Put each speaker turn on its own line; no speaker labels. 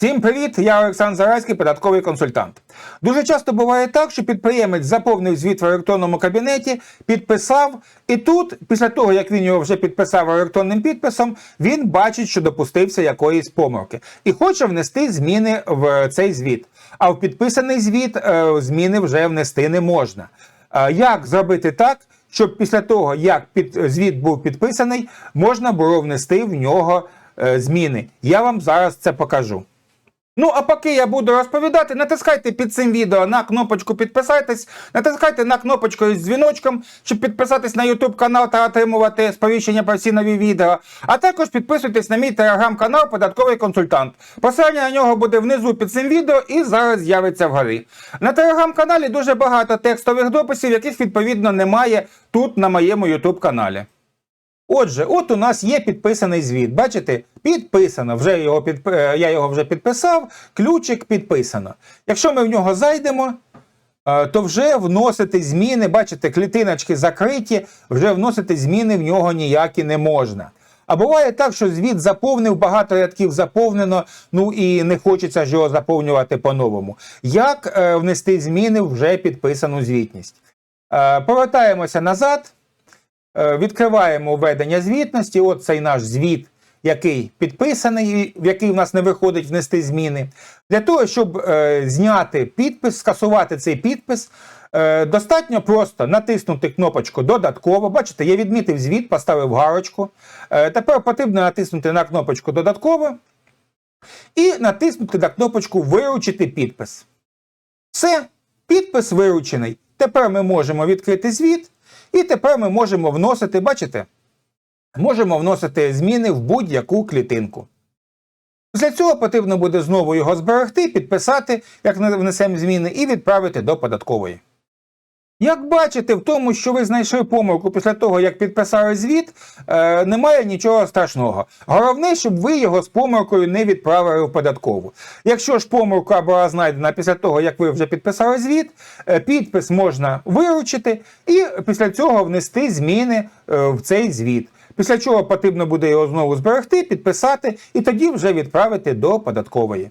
Всім привіт! Я Олександр Зараський, податковий консультант. Дуже часто буває так, що підприємець заповнив звіт в електронному кабінеті, підписав, і тут, після того як він його вже підписав електронним підписом, він бачить, що допустився якоїсь помилки, і хоче внести зміни в цей звіт. А в підписаний звіт е, зміни вже внести не можна. Як зробити так, щоб після того, як під, звіт був підписаний, можна було внести в нього е, зміни? Я вам зараз це покажу. Ну, а поки я буду розповідати, натискайте під цим відео на кнопочку підписатись, натискайте на кнопочку із дзвіночком, щоб підписатись на YouTube канал та отримувати сповіщення про всі нові відео. А також підписуйтесь на мій телеграм-канал Податковий консультант. Посилання на нього буде внизу під цим відео і зараз з'явиться вгорі. На телеграм-каналі дуже багато текстових дописів, яких відповідно немає тут на моєму YouTube каналі. Отже, от у нас є підписаний звіт. Бачите, підписано. Вже його підп... е, Я його вже підписав, ключик підписано. Якщо ми в нього зайдемо, е, то вже вносити зміни, бачите, клітиночки закриті, вже вносити зміни в нього ніякі не можна. А буває так, що звіт заповнив, багато рядків заповнено, ну і не хочеться ж його заповнювати по-новому. Як е, внести зміни в вже підписану звітність? Повертаємося назад. Е, Відкриваємо введення звітності. От цей наш звіт, який підписаний, в який в нас не виходить внести зміни. Для того, щоб е, зняти підпис, скасувати цей підпис, е, достатньо просто натиснути кнопочку Додатково. Бачите, я відмітив звіт, поставив галочку. Е, тепер потрібно натиснути на кнопочку Додатково і натиснути на кнопочку Виручити підпис. Все, підпис виручений. Тепер ми можемо відкрити звіт, і тепер ми можемо вносити, бачите, можемо вносити зміни в будь-яку клітинку. Після цього потрібно буде знову його зберегти, підписати, як внесемо зміни, і відправити до податкової. Як бачите, в тому, що ви знайшли помилку після того, як підписали звіт, е, немає нічого страшного. Головне, щоб ви його з помилкою не відправили в податкову. Якщо ж помилка була знайдена після того, як ви вже підписали звіт, е, підпис можна виручити і після цього внести зміни е, в цей звіт. Після чого потрібно буде його знову зберегти, підписати і тоді вже відправити до податкової.